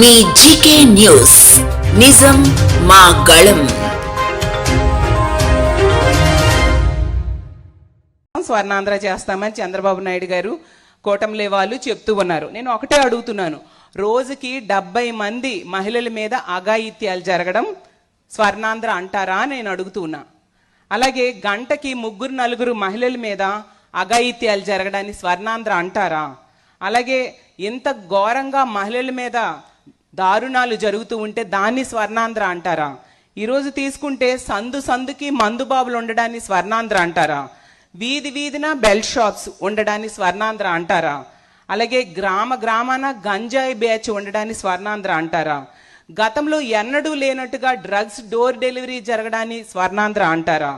మీ GK news. నిజం మా గళం. స్వర్ణాంధ్ర చేస్తామని చంద్రబాబు నాయుడు గారు కూటమిలే వాళ్ళు చెప్తూ ఉన్నారు. నేను ఒకటే అడుగుతున్నాను. రోజుకి డెబ్బై మంది మహిళల మీద అఘాయిత్యాలు జరగడం స్వర్ణాంధ్ర అంటారా నేను అడుగుతున్నా అలాగే గంటకి ముగ్గురు నలుగురు మహిళల మీద అఘాయిత్యాలు జరగడాన్ని స్వర్ణాంధ్ర అంటారా? అలాగే ఇంత ఘోరంగా మహిళల మీద దారుణాలు జరుగుతూ ఉంటే దాన్ని స్వర్ణాంధ్ర అంటారా? ఈరోజు తీసుకుంటే సందు సందుకి మందుబాబులు ఉండడాన్ని స్వర్ణాంధ్ర అంటారా? వీధి వీధిన బెల్ షాప్స్ ఉండడాన్ని స్వర్ణాంధ్ర అంటారా? అలాగే గ్రామ గ్రామాన గంజాయి బ్యాచ్ ఉండడాన్ని స్వర్ణాంధ్ర అంటారా? గతంలో ఎన్నడూ లేనట్టుగా డ్రగ్స్ డోర్ డెలివరీ జరగడాన్ని స్వర్ణాంధ్ర అంటారా?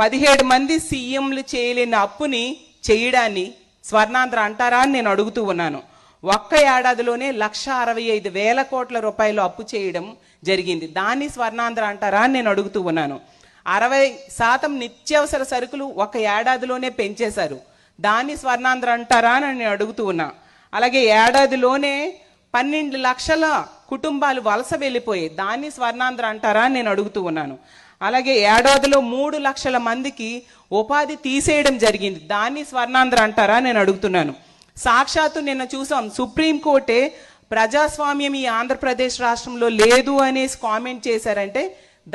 పదిహేడు మంది సీఎంలు చేయలేని అప్పుని చేయడాన్ని స్వర్ణాంధ్ర అంటారా అని నేను అడుగుతూ ఉన్నాను. ఒక్క ఏడాదిలోనే లక్ష అరవై ఐదు వేల కోట్ల రూపాయలు అప్పు చేయడం జరిగింది. దాన్ని స్వర్ణాంధ్ర అంటారా అని నేను అడుగుతూ ఉన్నాను. అరవై శాతం నిత్యావసర సరుకులు ఒక ఏడాదిలోనే పెంచేశారు. దాన్ని స్వర్ణాంధ్ర అంటారా అని నేను అడుగుతూ ఉన్నా. అలాగే ఏడాదిలోనే పన్నెండు లక్షల కుటుంబాలు వలస వెళ్ళిపోయాయి. దాన్ని స్వర్ణాంధ్ర అంటారా అని నేను అడుగుతూ ఉన్నాను. అలాగే ఏడాదిలో మూడు లక్షల మందికి ఉపాధి తీసేయడం జరిగింది. దాన్ని స్వర్ణాంధ్ర అంటారా నేను అడుగుతున్నాను. సాక్షాత్తు నిన్న చూసాం సుప్రీంకోర్టే ప్రజాస్వామ్యం ఈ ఆంధ్రప్రదేశ్ రాష్ట్రంలో లేదు అనేసి కామెంట్ చేశారంటే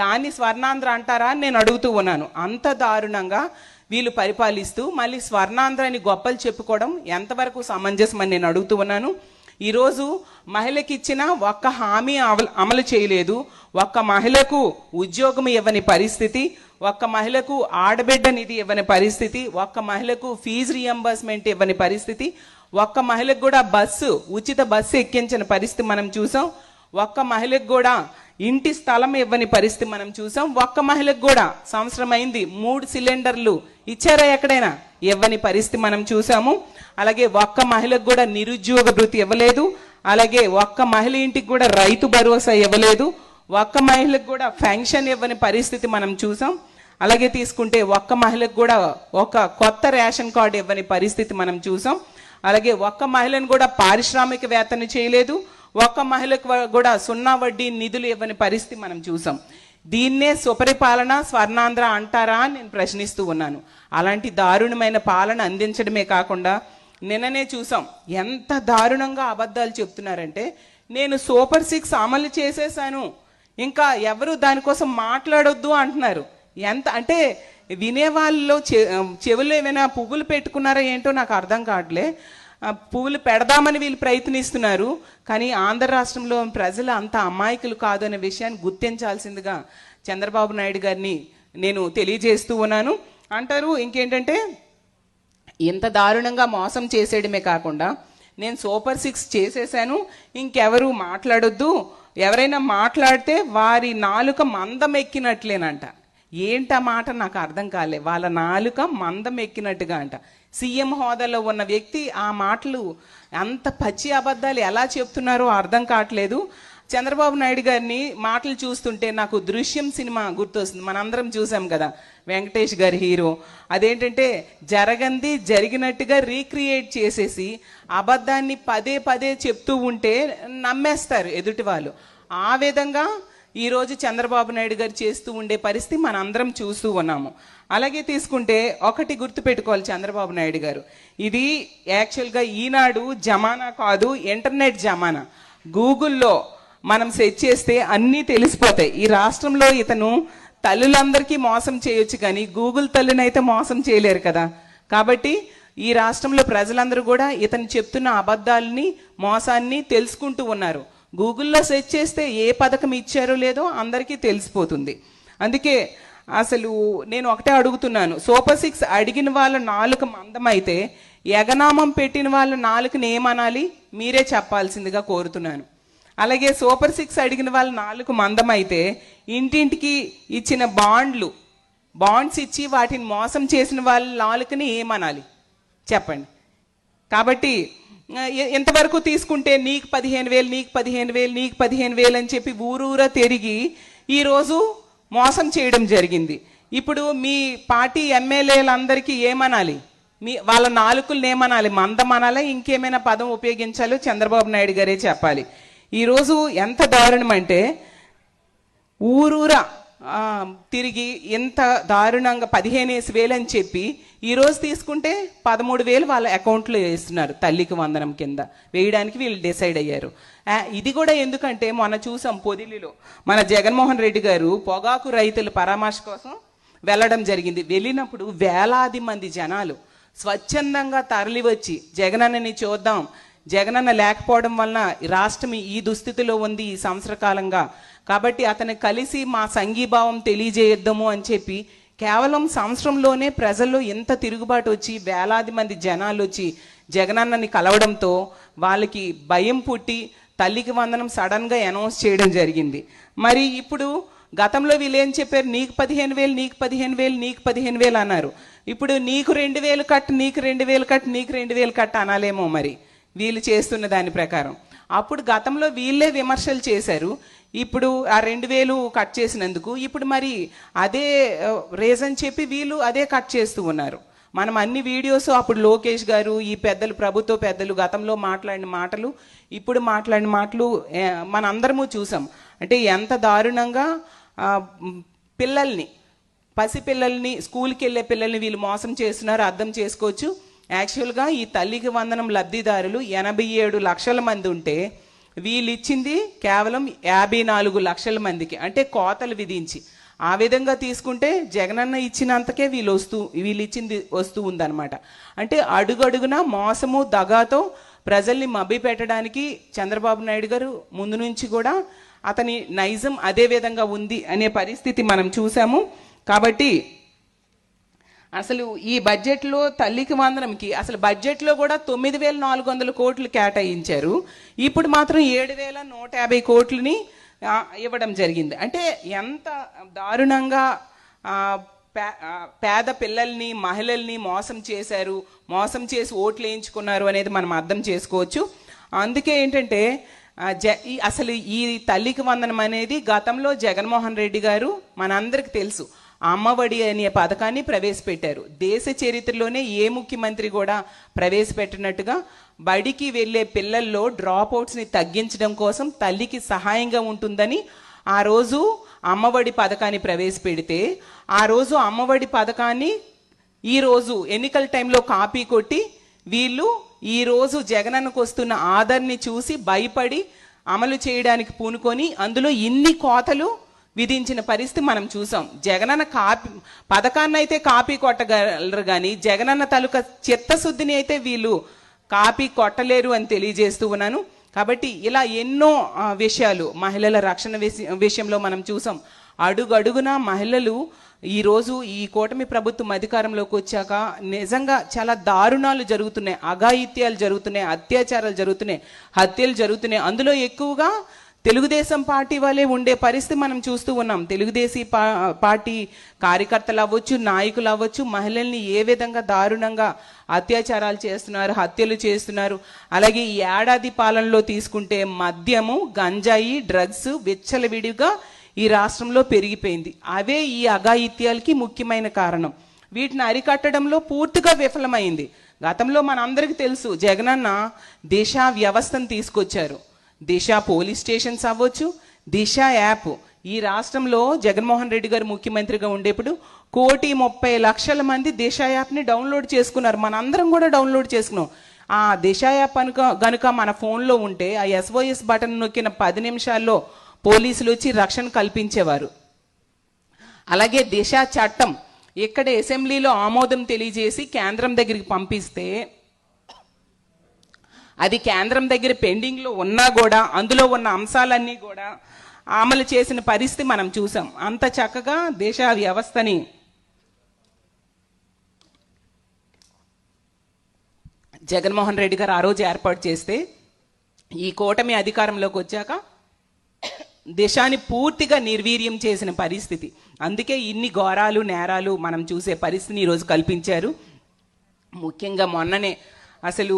దాన్ని స్వర్ణాంధ్ర అంటారా అని నేను అడుగుతూ ఉన్నాను. అంత దారుణంగా వీళ్ళు పరిపాలిస్తూ మళ్ళీ స్వర్ణాంధ్ర అని గొప్పలు చెప్పుకోవడం ఎంతవరకు సమంజసం అని నేను అడుగుతూ ఉన్నాను. ఈరోజు మహిళకి ఇచ్చిన ఒక్క హామీ అమలు అమలు చేయలేదు. ఒక్క మహిళకు ఉద్యోగం ఇవ్వని పరిస్థితి ఒక్క మహిళకు ఆడబిడ్డ నిధి ఇవ్వని పరిస్థితి ఒక్క మహిళకు ఫీజు రియంబర్స్మెంట్ ఇవ్వని పరిస్థితి ఒక్క మహిళకు కూడా బస్సు ఉచిత బస్సు ఎక్కించిన పరిస్థితి మనం చూసాం. ఒక్క మహిళకు కూడా ఇంటి స్థలం ఇవ్వని పరిస్థితి మనం చూసాం. ఒక్క మహిళకు కూడా సంవత్సరం అయింది మూడు సిలిండర్లు ఇచ్చారా ఎక్కడైనా? ఇవ్వని పరిస్థితి మనం చూసాము. అలాగే ఒక్క మహిళకు కూడా నిరుద్యోగ భృతి ఇవ్వలేదు. అలాగే ఒక్క మహిళ ఇంటికి కూడా రైతు భరోసా ఇవ్వలేదు. ఒక్క మహిళకు కూడా పెన్షన్ ఇవ్వని పరిస్థితి మనం చూసాం. అలాగే తీసుకుంటే ఒక్క మహిళకు కూడా ఒక కొత్త రేషన్ కార్డు ఇవ్వని పరిస్థితి మనం చూసాం. అలాగే ఒక్క మహిళను కూడా పారిశ్రామికవేత్తని చేయలేదు. ఒక్క మహిళకు కూడా సున్నా వడ్డీ నిధులు ఇవ్వని పరిస్థితి మనం చూసాం. దీన్నే సుపరిపాలన స్వర్ణాంధ్ర అంటారా అని నేను ప్రశ్నిస్తూ ఉన్నాను. అలాంటి దారుణమైన పాలన అందించడమే కాకుండా నిన్ననే చూసాం. ఎంత దారుణంగా అబద్ధాలు చెప్తున్నారంటే నేను సూపర్ సిక్స్ అమలు చేసేసాను. ఇంకా ఎవరు దానికోసం మాట్లాడొద్దు అంటున్నారు. ఎంత అంటే వినేవాళ్ళలో చె- చెవులు ఏమైనా పువ్వులు పెట్టుకున్నారా ఏంటో నాకు అర్థం కావట్లే. పువ్వులు పెడదామని వీళ్ళు ప్రయత్నిస్తున్నారు కానీ ఆంధ్ర రాష్ట్రంలో ప్రజలు అంత అమాయకులు కాదు అనే విషయాన్ని గుర్తించాల్సిందిగా చంద్రబాబు నాయుడు గారిని నేను తెలియజేస్తూ ఉన్నాను. అంటారు ఇంకేంటంటే ఇంత దారుణంగా మోసం చేసేయడమే కాకుండా నేను సూపర్ సిక్స్ చేసేసాను ఇంకెవరు మాట్లాడొద్దు ఎవరైనా మాట్లాడితే వారి నాలుక మందం ఎక్కినట్లేనంట ఏంట మాట నాకు అర్థం కాలే. వాళ్ళ నాలుక మందం ఎక్కినట్టుగా అంట. సీఎం హోదాలో ఉన్న వ్యక్తి ఆ మాటలు అంత పచ్చి అబద్ధాలు ఎలా చెప్తున్నారో అర్థం కావట్లేదు. చంద్రబాబు నాయుడు గారిని మాటలు చూస్తుంటే నాకు దృశ్యం సినిమా గుర్తొస్తుంది. మనందరం చూసాం కదా వెంకటేష్ గారి హీరో. అదేంటంటే జరగంది జరిగినట్టుగా రీక్రియేట్ చేసేసి అబద్ధాన్ని పదే పదే చెప్తూ ఉంటే నమ్మేస్తారు ఎదుటి వాళ్ళు. ఆ విధంగా ఈరోజు చంద్రబాబు నాయుడు గారు చేస్తూ ఉండే పరిస్థితి మనందరం చూస్తూ ఉన్నాము. అలాగే తీసుకుంటే ఒకటి గుర్తుపెట్టుకోవాలి చంద్రబాబు నాయుడు గారు. ఇది యాక్చువల్గా ఈనాడు జమానా కాదు ఇంటర్నెట్ జమానా. గూగుల్లో మనం సెర్చ్ చేస్తే అన్నీ తెలిసిపోతాయి. ఈ రాష్ట్రంలో ఇతను తల్లులందరికీ మోసం చేయొచ్చు కానీ గూగుల్ తల్లినైతే మోసం చేయలేరు కదా. కాబట్టి ఈ రాష్ట్రంలో ప్రజలందరూ కూడా ఇతను చెప్తున్న అబద్ధాలని మోసాన్ని తెలుసుకుంటూ ఉన్నారు. గూగుల్లో సెర్చ్ చేస్తే ఏ పథకం ఇచ్చారో లేదో అందరికీ తెలిసిపోతుంది. అందుకే అసలు నేను ఒకటే అడుగుతున్నాను. సూపర్ సిక్స్ అడిగిన వాళ్ళ నాలుక మందమైతే ఎగనామం పెట్టిన వాళ్ళ నాలుకని ఏమనాలి? మీరే చెప్పాల్సిందిగా కోరుతున్నాను. అలాగే సూపర్ సిక్స్ అడిగిన వాళ్ళ నాలుగు మందమైతే ఇంటింటికి ఇచ్చిన బాండ్లు బాండ్స్ ఇచ్చి వాటిని మోసం చేసిన వాళ్ళ నాలుకని ఏమనాలి? చెప్పండి. కాబట్టి ఎంతవరకు తీసుకుంటే నీకు పదిహేను వేలు నీకు పదిహేను వేలు నీకు పదిహేను వేలు అని చెప్పి ఊరూరా తిరిగి ఈరోజు మోసం చేయడం జరిగింది. ఇప్పుడు మీ పార్టీ ఎమ్మెల్యేలందరికీ ఏమనాలి? మీ వాళ్ళ నాలుకల్ని ఏమనాలి? మందమనాలా? ఇంకేమైనా పదం ఉపయోగించాలో చంద్రబాబు నాయుడు గారే చెప్పాలి. ఈరోజు ఎంత దారుణం అంటే ఊరూరా తిరిగి ఎంత దారుణంగా పదిహేనేసి వేలు అని చెప్పి ఈరోజు తీసుకుంటే పదమూడు వేలు వాళ్ళ అకౌంట్లో వేస్తున్నారు తల్లికి వందనం కింద. వేయడానికి వీళ్ళు డిసైడ్ అయ్యారు. ఇది కూడా ఎందుకంటే మొన్న చూసాం పొదిలిలో. మన జగన్మోహన్ రెడ్డి గారు పొగాకు రైతుల పరామర్శ కోసం వెళ్ళడం జరిగింది. వెళ్ళినప్పుడు వేలాది మంది జనాలు స్వచ్ఛందంగా తరలివచ్చి జగనన్నని చూద్దాం. జగనన్న లేకపోవడం వలన రాష్ట్రం ఈ దుస్థితిలో ఉంది ఈ సంవత్సర కాలంగా కాబట్టి అతను కలిసి మా సంఘీభావం తెలియజేయొద్దాము అని చెప్పి కేవలం సంవత్సరంలోనే ప్రజల్లో ఎంత తిరుగుబాటు వచ్చి వేలాది మంది జనాలు వచ్చి జగనన్నని కలవడంతో వాళ్ళకి భయం పుట్టి తల్లికి వందనం సడన్గా అనౌన్స్ చేయడం జరిగింది. మరి ఇప్పుడు గతంలో వీళ్ళు ఏం చెప్పారు? నీకు పదిహేను వేలు నీకు పదిహేను వేలు నీకు పదిహేను వేలు అన్నారు. ఇప్పుడు నీకు రెండు వేలు కట్ నీకు రెండు వేలు కట్ నీకు రెండు వేలు కట్ అనాలేమో మరి. వీళ్ళు చేస్తున్న దాని ప్రకారం. అప్పుడు గతంలో వీళ్ళే విమర్శలు చేశారు. ఇప్పుడు ఆ రెండు వేలు కట్ చేసినందుకు ఇప్పుడు మరి అదే రీజన్ చెప్పి వీళ్ళు అదే కట్ చేస్తూ ఉన్నారు. మనం అన్ని వీడియోస్ అప్పుడు లోకేష్ గారు ఈ పెద్దలు ప్రభుత్వ పెద్దలు గతంలో మాట్లాడిన మాటలు ఇప్పుడు మాట్లాడిన మాటలు మనందరము చూసాం. అంటే ఎంత దారుణంగా పిల్లల్ని పసిపిల్లల్ని స్కూల్కి వెళ్ళే పిల్లల్ని వీళ్ళు మోసం చేస్తున్నారు అర్థం చేసుకోవచ్చు. యాక్చువల్గా ఈ తల్లికి వందనం లబ్ధిదారులు ఎనభై ఏడు లక్షల మంది ఉంటే వీళ్ళిచ్చింది కేవలం యాభై నాలుగు లక్షల మందికి అంటే కోతలు విధించి. ఆ విధంగా తీసుకుంటే జగనన్న ఇచ్చినంతకే వీళ్ళు వస్తూ వీళ్ళు ఇచ్చింది వస్తూ ఉందన్నమాట. అంటే అడుగడుగున మోసము దగాతో ప్రజల్ని మభ్య పెట్టడానికి చంద్రబాబు నాయుడు గారు ముందు నుంచి కూడా అతని నైజం అదే విధంగా ఉంది అనే పరిస్థితి మనం చూసాము. కాబట్టి అసలు ఈ బడ్జెట్లో తల్లికి వందనంకి అసలు బడ్జెట్లో కూడా తొమ్మిది వేల నాలుగు వందల కోట్లు కేటాయించారు. ఇప్పుడు మాత్రం ఏడు వేల నూట యాభై కోట్లని ఇవ్వడం జరిగింది. అంటే ఎంత దారుణంగా పేద పిల్లల్ని మహిళల్ని మోసం చేశారు మోసం చేసి ఓట్లు వేయించుకున్నారు అనేది మనం అర్థం చేసుకోవచ్చు. అందుకే ఏంటంటే జ ఈ అసలు ఈ తల్లికి వందనం అనేది గతంలో జగన్మోహన్ రెడ్డి గారు మనందరికి తెలుసు. అమ్మఒడి అనే పథకాన్ని ప్రవేశపెట్టారు. దేశ చరిత్రలోనే ఏ ముఖ్యమంత్రి కూడా ప్రవేశపెట్టినట్టుగా బడికి వెళ్ళే పిల్లల్లో డ్రాప్ అవుట్స్ని తగ్గించడం కోసం తల్లికి సహాయంగా ఉంటుందని ఆ రోజు అమ్మఒడి పథకాన్ని ప్రవేశపెడితే ఆ రోజు అమ్మఒడి పథకాన్ని ఈ రోజు ఎన్నికల టైంలో కాపీ కొట్టి వీళ్ళు ఈ రోజు జగనన్నకు వస్తున్న ఆదర్ని చూసి భయపడి అమలు చేయడానికి పూనుకొని అందులో ఇన్ని కోతలు విధించిన పరిస్థితి మనం చూసాం. జగనన్న కాపీ పథకాన్ని అయితే కాపీ కొట్టగలరు కానీ జగనన్న తాలూకా చిత్తశుద్ధిని అయితే వీళ్ళు కాపీ కొట్టలేరు అని తెలియజేస్తూ ఉన్నాను. కాబట్టి ఇలా ఎన్నో విషయాలు మహిళల రక్షణ విషయంలో మనం చూసాం. అడుగడుగున మహిళలు ఈరోజు ఈ కూటమి ప్రభుత్వం అధికారంలోకి వచ్చాక నిజంగా చాలా దారుణాలు జరుగుతున్నాయి. అఘాయిత్యాలు జరుగుతున్నాయి అత్యాచారాలు జరుగుతున్నాయి హత్యలు జరుగుతున్నాయి. అందులో ఎక్కువగా తెలుగుదేశం పార్టీ వలె ఉండే పరిస్థితి మనం చూస్తూ ఉన్నాం. తెలుగుదేశం పా పార్టీ కార్యకర్తలు అవ్వచ్చు నాయకులు అవ్వచ్చు మహిళల్ని ఏ విధంగా దారుణంగా అత్యాచారాలు చేస్తున్నారు హత్యలు చేస్తున్నారు. అలాగే ఈ ఏడాది పాలనలో తీసుకుంటే మద్యము గంజాయి డ్రగ్స్ విచ్చలవిడిగా ఈ రాష్ట్రంలో పెరిగిపోయింది. అవే ఈ అఘాయిత్యాలకి ముఖ్యమైన కారణం. వీటిని అరికట్టడంలో పూర్తిగా విఫలమైంది. గతంలో మనందరికీ తెలుసు జగనన్న దిశ వ్యవస్థను తీసుకొచ్చారు. దిశ పోలీస్ స్టేషన్స్ అవ్వచ్చు దిశ యాప్. ఈ రాష్ట్రంలో జగన్మోహన్ రెడ్డి గారు ముఖ్యమంత్రిగా ఉండేప్పుడు కోటి ముప్పై లక్షల మంది దిశ యాప్ని డౌన్లోడ్ చేసుకున్నారు. మనందరం కూడా డౌన్లోడ్ చేసుకున్నాం. ఆ దిశ యాప్ అనుక గనుక మన ఫోన్లో ఉంటే ఆ ఎస్ఓఎస్ బటన్ నొక్కిన పది నిమిషాల్లో పోలీసులు వచ్చి రక్షణ కల్పించేవారు. అలాగే దిశ చట్టం. ఇక్కడ అసెంబ్లీలో ఆమోదం తెలియజేసి కేంద్రం దగ్గరికి పంపిస్తే అది కేంద్రం దగ్గర పెండింగ్లో ఉన్నా కూడా అందులో ఉన్న అంశాలన్నీ కూడా అమలు చేసిన పరిస్థితి మనం చూసాం. అంత చక్కగా దేశ వ్యవస్థని జగన్మోహన్ రెడ్డి గారు ఆ రోజు ఏర్పాటు చేస్తే ఈ కూటమి అధికారంలోకి వచ్చాక దేశాన్ని పూర్తిగా నిర్వీర్యం చేసిన పరిస్థితి. అందుకే ఇన్ని ఘోరాలు నేరాలు మనం చూసే పరిస్థితిని ఈరోజు కల్పించారు. ముఖ్యంగా మొన్ననే అసలు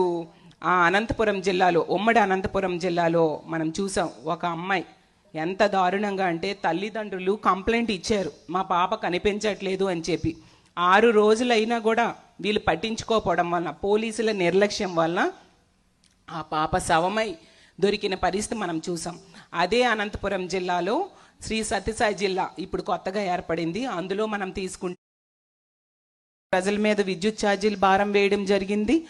ఆ అనంతపురం జిల్లాలో ఉమ్మడి అనంతపురం జిల్లాలో మనం చూసాం ఒక అమ్మాయి ఎంత దారుణంగా అంటే తల్లిదండ్రులు కంప్లైంట్ ఇచ్చారు. మా పాప కనిపించట్లేదు అని చెప్పి. ఆరు రోజులైనా కూడా వీళ్ళు పట్టించుకోపోవడం వలన పోలీసుల నిర్లక్ష్యం వలన ఆ పాప శవమై దొరికిన పరిస్థితి మనం చూసాం. అదే అనంతపురం జిల్లాలో శ్రీ సత్యసాయి జిల్లా ఇప్పుడు కొత్తగా ఏర్పడింది. అందులో మనం తీసుకుంటే ప్రజల మీద విద్యుత్ ఛార్జీలు భారం వేయడం జరిగింది.